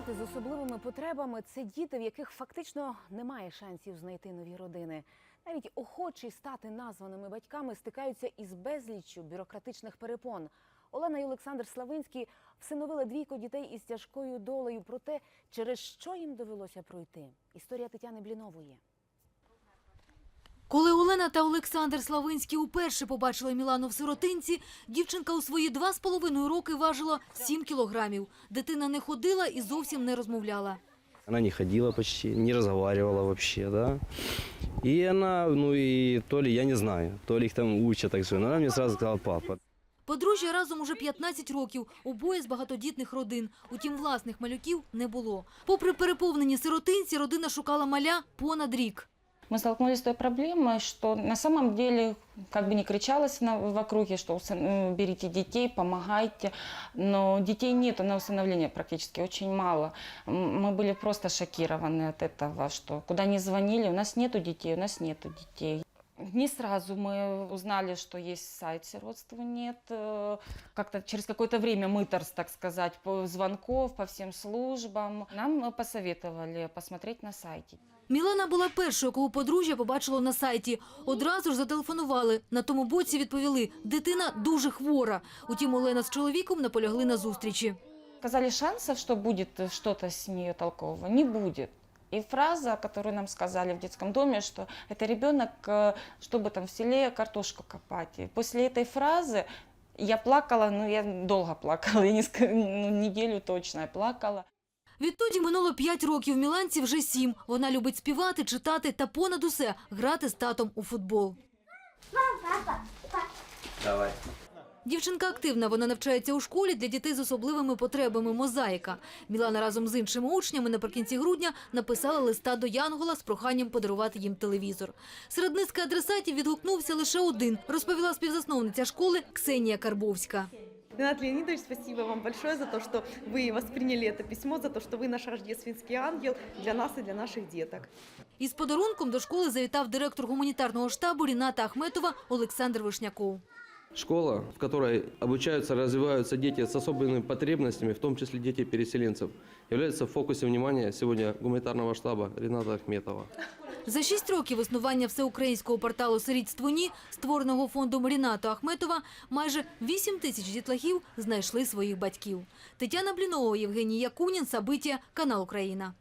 Діти з особливими потребами це діти, в яких фактично немає шансів знайти нові родини. Навіть охочі стати названими батьками стикаються із безліччю бюрократичних перепон. Олена і Олександр Славинський всиновили двійко дітей із тяжкою долею про те, через що їм довелося пройти. Історія Тетяни Блінової. Коли Олена та Олександр Славинський уперше побачили Мілану в сиротинці, дівчинка у свої два з половиною роки важила 7 кілограмів. Дитина не ходила і зовсім не розмовляла. Она не ходила почти, не разговаривала вообще, да. И она, ну и то ли, я не знаю, то ли их там учат так все, но она мне сразу сказала папа. Подружжя разом уже 15 років, обоє з багатодітних родин. Утім, власних малюків не було. Попри переповнені сиротинці, родина шукала маля понад рік. Мы столкнулись с той проблемой, что на самом деле, как бы ни кричалось на, в округе, что м, берите детей, помогайте, но детей нету на усыновление практически, очень мало. Мы были просто шокированы от этого, что куда ни звонили, у нас нету детей, у нас нету детей. Не сразу мы узнали, что есть сайт сиротства нет. Э, Как-то через какое-то время мыторс, так сказать, по звонков по всем службам. Нам э, посоветовали посмотреть на сайте. Мілана була першою, кого подружжя побачило на сайті. Одразу ж зателефонували. На тому боці відповіли, дитина дуже хвора. Утім, Олена з чоловіком наполягли на зустрічі. Сказали, шансов, что будет э, что-то с нее толкового, не будет. И фраза, которую нам сказали в детском доме, что это ребенок, э, чтобы там в селе картошку копать. И после этой фразы я плакала, ну я долго плакала, я не ска- ну, неделю точно я плакала. Відтоді минуло 5 років, Міланці вже 7. Вона любить співати, читати та понад усе грати з татом у футбол. Давай. Дівчинка активна, вона навчається у школі для дітей з особливими потребами «Мозаїка». Мілана разом з іншими учнями наприкінці грудня написала листа до Янгола з проханням подарувати їм телевізор. Серед низки адресатів відгукнувся лише один, розповіла співзасновниця школи Ксенія Карбовська. Ренат Леонидович, спасибо вам большое за то, что вы восприняли это письмо, за то, что вы наш рождественский ангел для нас и для наших деток. Із подарунком до школи завітав директор гуманітарного штабу Ріната Ахметова Олександр Вишняков. Школа, в которой обучаются, развиваются дети с особыми потребностями, в том числе дети переселенцев, является в фокусе внимания сегодня гуманитарного штаба Рената Ахметова. За шість років існування всеукраїнського порталу «Сирітство ні», створеного фондом Ріната Ахметова, майже 8 тисяч дітлахів знайшли своїх батьків. Тетяна Блінова, Євгеній Якунін, Сабиття, канал Україна.